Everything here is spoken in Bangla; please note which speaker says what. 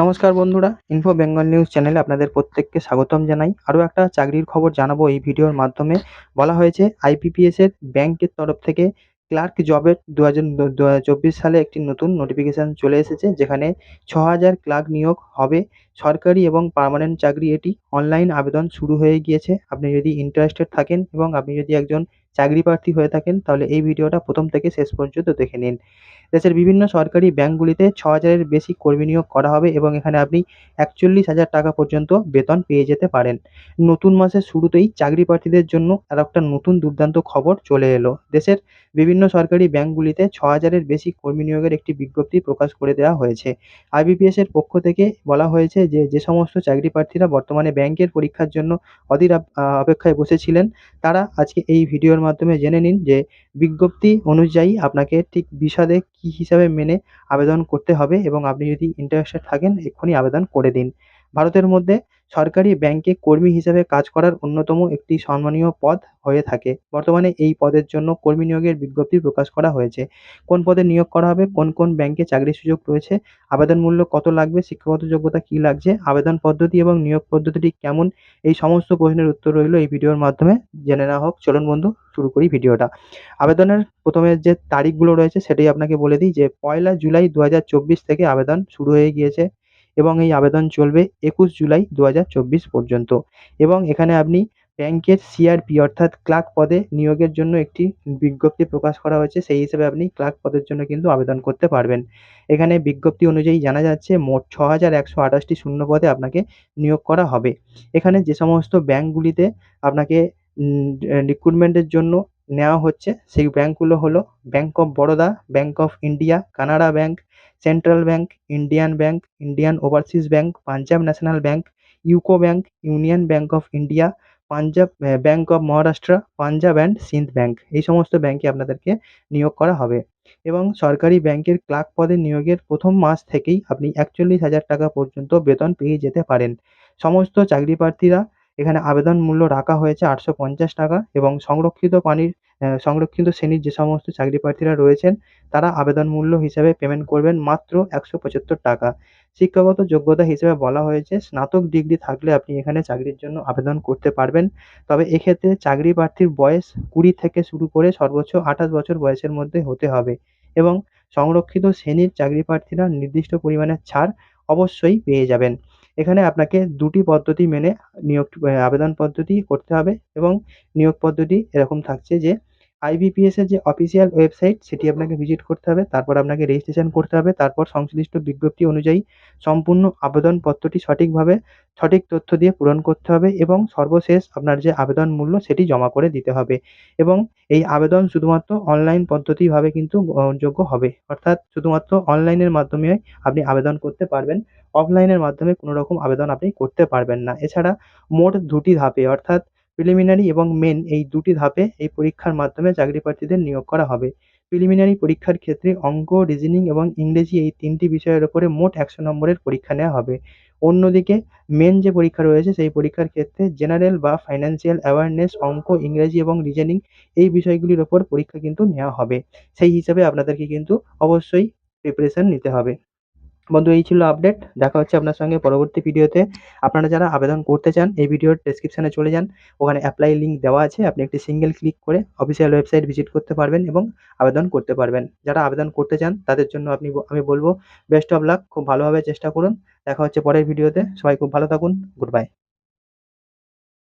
Speaker 1: নমস্কার বন্ধুরা ইনফো বেঙ্গল নিউজ চ্যানেলে আপনাদের প্রত্যেককে স্বাগতম জানাই আরও একটা চাকরির খবর জানাবো এই ভিডিওর মাধ্যমে বলা হয়েছে আইপিপিএস এর ব্যাংকের তরফ থেকে ক্লার্ক জবের দু হাজার সালে একটি নতুন নোটিফিকেশান চলে এসেছে যেখানে ছ হাজার ক্লার্ক নিয়োগ হবে সরকারি এবং পার্মানেন্ট চাকরি এটি অনলাইন আবেদন শুরু হয়ে গিয়েছে আপনি যদি ইন্টারেস্টেড থাকেন এবং আপনি যদি একজন চাকরি প্রার্থী হয়ে থাকেন তাহলে এই ভিডিওটা প্রথম থেকে শেষ পর্যন্ত দেখে নিন দেশের বিভিন্ন সরকারি ব্যাঙ্কগুলিতে ছ হাজারের বেশি কর্মী নিয়োগ করা হবে এবং এখানে আপনি একচল্লিশ হাজার টাকা পর্যন্ত বেতন পেয়ে যেতে পারেন নতুন মাসের শুরুতেই চাকরি প্রার্থীদের জন্য আর একটা নতুন দুর্দান্ত খবর চলে এলো দেশের বিভিন্ন সরকারি ব্যাঙ্কগুলিতে ছ হাজারের বেশি কর্মী নিয়োগের একটি বিজ্ঞপ্তি প্রকাশ করে দেওয়া হয়েছে আইবিপিএস এর পক্ষ থেকে বলা হয়েছে যে যে সমস্ত চাকরি প্রার্থীরা বর্তমানে ব্যাংকের পরীক্ষার জন্য অধীর অপেক্ষায় বসেছিলেন তারা আজকে এই ভিডিওর মাধ্যমে জেনে নিন যে বিজ্ঞপ্তি অনুযায়ী আপনাকে ঠিক বিশদে কী হিসাবে মেনে আবেদন করতে হবে এবং আপনি যদি ইন্টারেস্টেড থাকেন এক্ষুনি আবেদন করে দিন ভারতের মধ্যে সরকারি ব্যাংকে কর্মী হিসেবে কাজ করার অন্যতম একটি সম্মানীয় পদ হয়ে থাকে বর্তমানে এই পদের জন্য কর্মী নিয়োগের বিজ্ঞপ্তি প্রকাশ করা হয়েছে কোন পদে নিয়োগ করা হবে কোন কোন ব্যাংকে চাকরির সুযোগ রয়েছে আবেদন মূল্য কত লাগবে শিক্ষাগত যোগ্যতা কী লাগছে আবেদন পদ্ধতি এবং নিয়োগ পদ্ধতিটি কেমন এই সমস্ত প্রশ্নের উত্তর রইল এই ভিডিওর মাধ্যমে জেনে নেওয়া হোক চলুন বন্ধু শুরু করি ভিডিওটা আবেদনের প্রথমে যে তারিখগুলো রয়েছে সেটাই আপনাকে বলে দিই যে পয়লা জুলাই দু থেকে আবেদন শুরু হয়ে গিয়েছে এবং এই আবেদন চলবে একুশ জুলাই দু হাজার চব্বিশ পর্যন্ত এবং এখানে আপনি ব্যাংকের সিআরপি অর্থাৎ ক্লার্ক পদে নিয়োগের জন্য একটি বিজ্ঞপ্তি প্রকাশ করা হয়েছে সেই হিসেবে আপনি ক্লার্ক পদের জন্য কিন্তু আবেদন করতে পারবেন এখানে বিজ্ঞপ্তি অনুযায়ী জানা যাচ্ছে মোট ছ হাজার একশো আঠাশটি শূন্য পদে আপনাকে নিয়োগ করা হবে এখানে যে সমস্ত ব্যাংকগুলিতে আপনাকে রিক্রুটমেন্টের জন্য নেওয়া হচ্ছে সেই ব্যাঙ্কগুলো হলো bank of Baroda bank of India Canara bank central bank Indian bank Indian overseas bank Punjab national bank UCO bank union bank of India Punjab bank of Maharashtra Punjab and Sind bank এই সমস্ত ব্যাঙ্কে আপনাদেরকে নিয়োগ করা হবে এবং সরকারি ব্যাংকের ক্লার্ক পদে নিয়োগের প্রথম মাস থেকেই আপনি একচল্লিশ হাজার টাকা পর্যন্ত বেতন পেয়ে যেতে পারেন সমস্ত চাকরি প্রার্থীরা এখানে আবেদন মূল্য রাখা হয়েছে আটশো পঞ্চাশ টাকা এবং সংরক্ষিত পানির সংরক্ষিত শ্রেণীর যে সমস্ত চাকরি প্রার্থীরা রয়েছেন তারা আবেদন মূল্য হিসাবে পেমেন্ট করবেন মাত্র একশো পঁচাত্তর টাকা শিক্ষাগত যোগ্যতা হিসেবে বলা হয়েছে স্নাতক ডিগ্রি থাকলে আপনি এখানে চাকরির জন্য আবেদন করতে পারবেন তবে এক্ষেত্রে চাকরি প্রার্থীর বয়স কুড়ি থেকে শুরু করে সর্বোচ্চ আঠাশ বছর বয়সের মধ্যে হতে হবে এবং সংরক্ষিত শ্রেণীর চাকরি প্রার্থীরা নির্দিষ্ট পরিমাণে ছাড় অবশ্যই পেয়ে যাবেন এখানে আপনাকে দুটি পদ্ধতি মেনে নিয়োগ আবেদন পদ্ধতি করতে হবে এবং নিয়োগ পদ্ধতি এরকম থাকছে যে আইবিপিএস এর যে অফিসিয়াল ওয়েবসাইট সেটি আপনাকে ভিজিট করতে হবে তারপর আপনাকে রেজিস্ট্রেশন করতে হবে তারপর সংশ্লিষ্ট বিজ্ঞপ্তি অনুযায়ী সম্পূর্ণ আবেদনপত্রটি সঠিকভাবে সঠিক তথ্য দিয়ে পূরণ করতে হবে এবং সর্বশেষ আপনার যে আবেদন মূল্য সেটি জমা করে দিতে হবে এবং এই আবেদন শুধুমাত্র অনলাইন পদ্ধতিভাবে কিন্তু গ্রহণযোগ্য হবে অর্থাৎ শুধুমাত্র অনলাইনের মাধ্যমে আপনি আবেদন করতে পারবেন অফলাইনের মাধ্যমে কোনো রকম আবেদন আপনি করতে পারবেন না এছাড়া মোট দুটি ধাপে অর্থাৎ প্রিলিমিনারি এবং মেন এই দুটি ধাপে এই পরীক্ষার মাধ্যমে চাকরি প্রার্থীদের নিয়োগ করা হবে প্রিলিমিনারি পরীক্ষার ক্ষেত্রে অঙ্ক রিজনিং এবং ইংরেজি এই তিনটি বিষয়ের ওপরে মোট একশো নম্বরের পরীক্ষা নেওয়া হবে অন্যদিকে মেন যে পরীক্ষা রয়েছে সেই পরীক্ষার ক্ষেত্রে জেনারেল বা ফাইন্যান্সিয়াল অ্যাওয়ারনেস অঙ্ক ইংরেজি এবং রিজনিং এই বিষয়গুলির ওপর পরীক্ষা কিন্তু নেওয়া হবে সেই হিসাবে আপনাদেরকে কিন্তু অবশ্যই প্রিপারেশান নিতে হবে বন্ধু এই ছিল আপডেট দেখা হচ্ছে আপনার সঙ্গে পরবর্তী ভিডিওতে আপনারা যারা আবেদন করতে চান এই ভিডিওর ডেসক্রিপশানে চলে যান ওখানে অ্যাপ্লাই লিঙ্ক দেওয়া আছে আপনি একটি সিঙ্গেল ক্লিক করে অফিসিয়াল ওয়েবসাইট ভিজিট করতে পারবেন এবং আবেদন করতে পারবেন যারা আবেদন করতে চান তাদের জন্য আপনি আমি বলবো বেস্ট অফ লাক খুব ভালোভাবে চেষ্টা করুন দেখা হচ্ছে পরের ভিডিওতে সবাই খুব ভালো থাকুন গুড বাই